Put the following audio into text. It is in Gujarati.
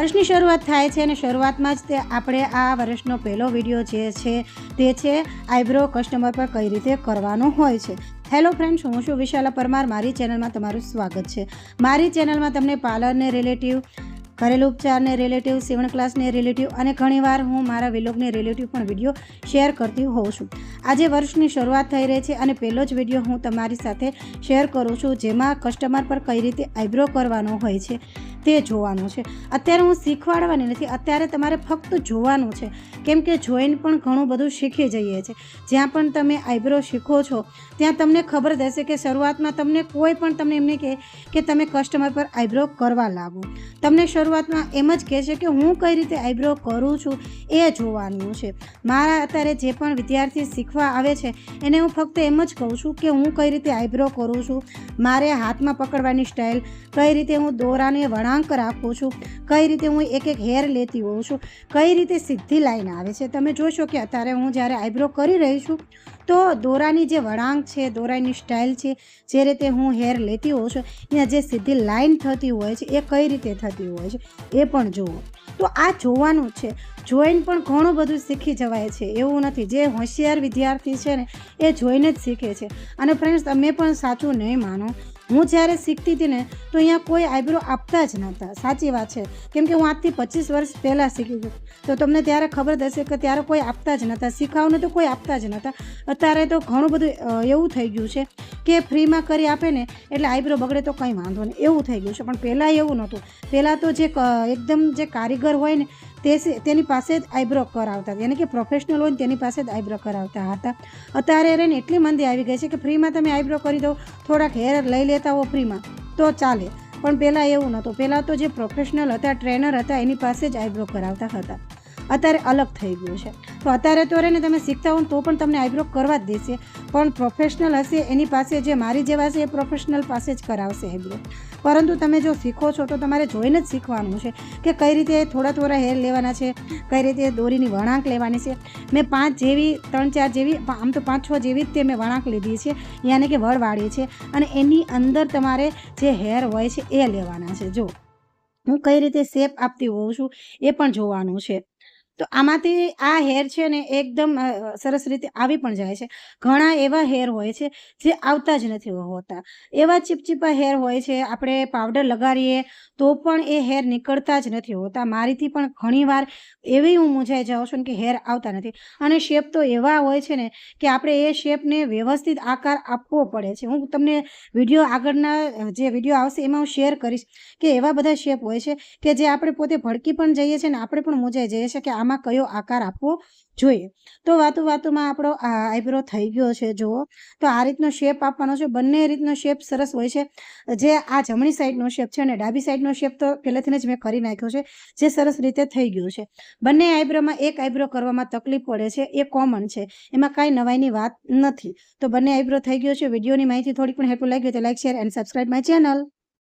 વર્ષની શરૂઆત થાય છે અને શરૂઆતમાં જ તે આપણે આ વર્ષનો પહેલો વીડિયો જે છે તે છે આઈબ્રો કસ્ટમર પર કઈ રીતે કરવાનો હોય છે. હેલો ફ્રેન્ડ્સ હું છું વિશાલા પરમાર. મારી ચેનલમાં તમારું સ્વાગત છે. મારી ચેનલમાં તમને પાર્લરને રિલેટિવ ઘરેલું ઉપચારને રિલેટિવ સીવણ ક્લાસને રિલેટિવ અને ઘણીવાર હું મારા વિલોગને રિલેટિવ પણ વીડિયો શેર કરતી હોઉં છું. આજે વર્ષની શરૂઆત થઈ રહી છે અને પહેલો જ વીડિયો હું તમારી સાથે શેર કરું છું જેમાં કસ્ટમર પર કઈ રીતે આઈબ્રો કરવાનો હોય છે. તે જોવાનું છે. અત્યારે હું શીખવાડવાની નથી, અત્યારે તમારે ફક્ત જોવાનું છે. કેમ કે જોઈને પણ ઘણું બધું શીખી જઈએ છીએ જ્યાં પણ તમે આઈબ્રો શીખો છો, ત્યાં તમને ખબર રહેશે કે શરૂઆતમાં તમને કોઈ પણ તમને એમને કહે કે તમે કસ્ટમર પર આઈબ્રો કરવા લાગો. તમને શરૂઆતમાં એમ જ કહે છે કે હું કઈ રીતે આઈબ્રો કરું છું એ જોવાનું છે. મારા અત્યારે જે પણ વિદ્યાર્થી શીખવા આવે છે, એને હું ફક્ત એમ જ કહું છું કે હું કઈ રીતે આઈબ્રો કરું છું, મારે હાથમાં પકડવાની સ્ટાઇલ કઈ રીતે હું દોરાને વળાંક રાખું છું. કઈ રીતે હું એક એક હેર લેતી હોઉં છું. કઈ રીતે સીધી લાઈન આવે છે. તમે જોશો કે અત્યારે હું જ્યારે આઈબ્રો કરી રહી છું, તો દોરાની જે વળાંક છે, દોરાની સ્ટાઇલ છે, જે રીતે હું હેર લેતી હોઉં છું ત્યાં જે સીધી લાઈન થતી હોય છે, એ કઈ રીતે થતી હોય છે, એ પણ જુઓ. તો આ જોવાનું છે. જોઈને પણ ઘણું બધું શીખી જવાય છે. એવું નથી. જે હોશિયાર વિદ્યાર્થી છે ને, એ જોઈને જ શીખે છે. અને ફ્રેન્ડ્સ તમે પણ સાચું નહીં માનો. હું જ્યારે શીખતી હતી ને, તો અહીંયા કોઈ આઈબ્રો આપતા જ નહોતા. સાચી વાત છે. કેમ કે હું આજથી પચીસ વર્ષ પહેલાં શીખી ગઈ. તો તમને ત્યારે ખબર થશે કે ત્યારે કોઈ આપતા જ નહોતા. શીખાવને તો કોઈ આપતા જ નહોતા. અત્યારે તો ઘણું બધું એવું થઈ ગયું છે કે ફ્રીમાં કરી આપે ને, એટલે આઈબ્રો બગડે તો કંઈ વાંધો નહીં. એવું થઈ ગયું છે. પણ પહેલાં એવું નહોતું. પહેલાં તો જે એકદમ જે કારીગર હોય ને તે તેની પાસે જ આઈબ્રો કરાવતા યાની કે પ્રોફેશનલ હોય તેની પાસે જ આઈબ્રો કરાવતા હતા. અત્યારે એને એટલી મંદી આવી ગઈ છે કે ફ્રીમાં તમે આઈબ્રો કરી દો, થોડાક હેર લઈ લેતા હો ફ્રીમાં, તો ચાલે. પણ પહેલાં એવું નહોતું. પહેલાં તો જે પ્રોફેશનલ હતા ટ્રેનર હતા, એની પાસે જ આઈબ્રો કરાવતા હતા. અત્યારે અલગ થઈ ગયું છે. તો અત્યારે તો રહીને તમે શીખતા હો તો પણ તમને આઈબ્રો કરવા જ દેશે. પણ પ્રોફેશનલ હશે, એની પાસે જે મારી જેવા છે એ પ્રોફેશનલ પાસે જ કરાવશે આઈબ્રો. પરંતુ તમે જો શીખો છો તો તમારે જોઈને જ શીખવાનું છે કે કઈ રીતે થોડા થોડા હેર લેવાના છે, કઈ રીતે દોરીની વળાંક લેવાની છે. મેં પાંચ જેવી, ત્રણ ચાર જેવી આમ તો પાંચ છ જેવી જ તે મેં વળાંક લીધી છે. યાને કે વળ વાળી છે. અને એની અંદર તમારે જે હેર હોય છે એ લેવાના છે. જો હું કઈ રીતે શેપ આપતી હોઉં છું એ પણ જોવાનું છે. તો આમાંથી આ હેર છે ને એકદમ સરસ રીતે આવી પણ જાય છે. ઘણા એવા હેર હોય છે જે આવતા જ નથી હોતા. એવા ચીપચીપા હેર હોય છે, આપણે પાવડર લગાડીએ તો પણ એ હેર નીકળતા જ નથી હોતા. મારીથી પણ ઘણીવાર એવી હું મૂંઝાઈ જાઉં છું કે હેર આવતા નથી. અને શેપ તો એવા હોય છે ને કે આપણે એ શેપને વ્યવસ્થિત આકાર આપવો પડે છે. હું તમને વીડિયો આગળના જે વીડિયો આવશે એમાં હું શેર કરીશ કે એવા બધા શેપ હોય છે કે જે આપણે પોતે ભડકી પણ જઈએ છીએ ને આપણે પણ મૂંઝાઈ જઈએ છીએ કે આમાં કયો આકાર આપવો જોઈએ? તો વાતો વાતુમાં આપણો આ આઈબ્રો થઈ ગયો છે, જુઓ. તો આ રીતનો શેપ આપવાનો છે. બંને રીતનો શેપ સરસ હોય છે. જે આ જમણી સાઈડનો શેપ છે અને ડાબી સાઈડનો શેપ તો પહેલેથી જ મેં કરી નાખ્યો છે. જે સરસ રીતે થઈ ગયું છે. બંને આઈબ્રોમાં એક આઈબ્રો કરવામાં તકલીફ પડે છે. એ કોમન છે. એમાં કાંઈ નવાઈની વાત નથી. તો બંને આઈબ્રો થઈ ગયો છે. વિડીયોની માહિતી થોડીક પણ હેલ્પફુલ લાગી હોય તો like share and subscribe my channel